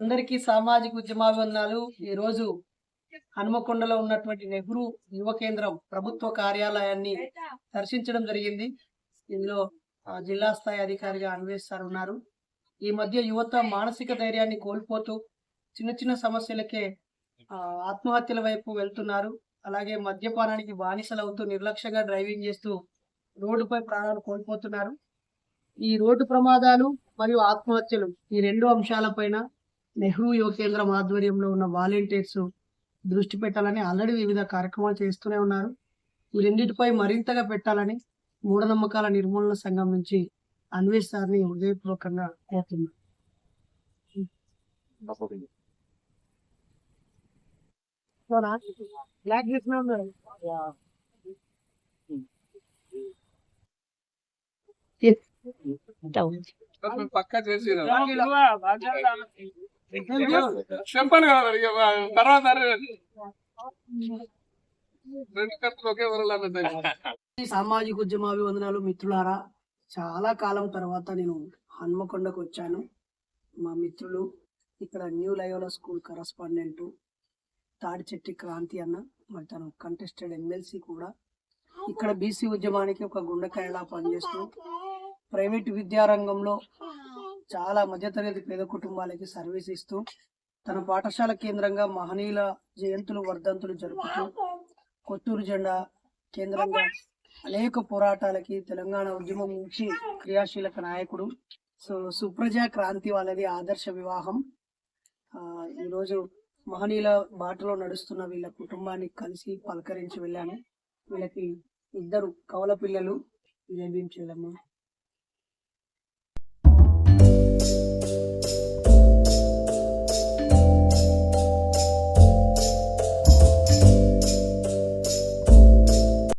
అందరికీ సామాజిక ఉద్యమాభివందనాలు. ఈ రోజు హనుమకొండలో ఉన్నటువంటి నెహ్రూ యువ కేంద్రం ప్రభుత్వ కార్యాలయాన్ని దర్శించడం జరిగింది. ఇందులో జిల్లా స్థాయి అధికారిగా అన్వేషిస్తారు ఉన్నారు. ఈ మధ్య యువత మానసిక ధైర్యాన్ని కోల్పోతూ చిన్న చిన్న సమస్యలకే ఆత్మహత్యల వైపు వెళ్తున్నారు. అలాగే మద్యపానానికి బానిసలవుతూ నిర్లక్ష్యంగా డ్రైవింగ్ చేస్తూ రోడ్డుపై ప్రాణాలు కోల్పోతున్నారు. ఈ రోడ్డు ప్రమాదాలు మరియు ఆత్మహత్యలు ఈ రెండు అంశాలపైన నెహ్రూ యువ కేంద్రం ఆధ్వర్యంలో ఉన్న వాలంటీర్స్ దృష్టి పెట్టాలని ఆల్రెడీ వివిధ కార్యక్రమాలు చేస్తూనే ఉన్నారు. ఈ రెండింటిపై మరింతగా పెట్టాలని మూఢనమ్మకాల నిర్మూలన సంఘం నుంచి అన్వేష్ సార్ని హృదయపూర్వకంగా కోరుతున్నాను. పక్కా చేసి చెప్పాను కదా తర్వాత సామాజిక ఉద్యమాభివందనాలు మిత్రులారా చాలా కాలం తర్వాత నేను హన్మకొండకు వచ్చాను. మా మిత్రులు ఇక్కడ new Loyola school correspondent Tadichetti Kranthi అన్న మరి తను కంటెస్టెడ్ ఎమ్మెల్సీ కూడా. ఇక్కడ బీసీ ఉద్యమానికి ఒక గుండెకాయలా పనిచేస్తూ ప్రైవేట్ విద్యారంగంలో చాలా మధ్యతరగతి పేద కుటుంబాలకి సర్వీస్ ఇస్తూ తన పాఠశాల కేంద్రంగా మహనీయుల జయంతులు వర్ధంతులు జరుపుతూ కొత్తూరు జెండా కేంద్రంగా అనేక పోరాటాలకి తెలంగాణ ఉద్యమం నుంచి క్రియాశీలక నాయకుడు సో సుప్రజా క్రాంతి వాళ్ళది ఆదర్శ వివాహం. ఈరోజు మహనీయుల బాటలో నడుస్తున్న వీళ్ళ కుటుంబాన్ని కలిసి పలకరించి వెళ్ళాను. వీళ్ళకి ఇద్దరు కవల పిల్లలు. జై చెల్లమ్మ?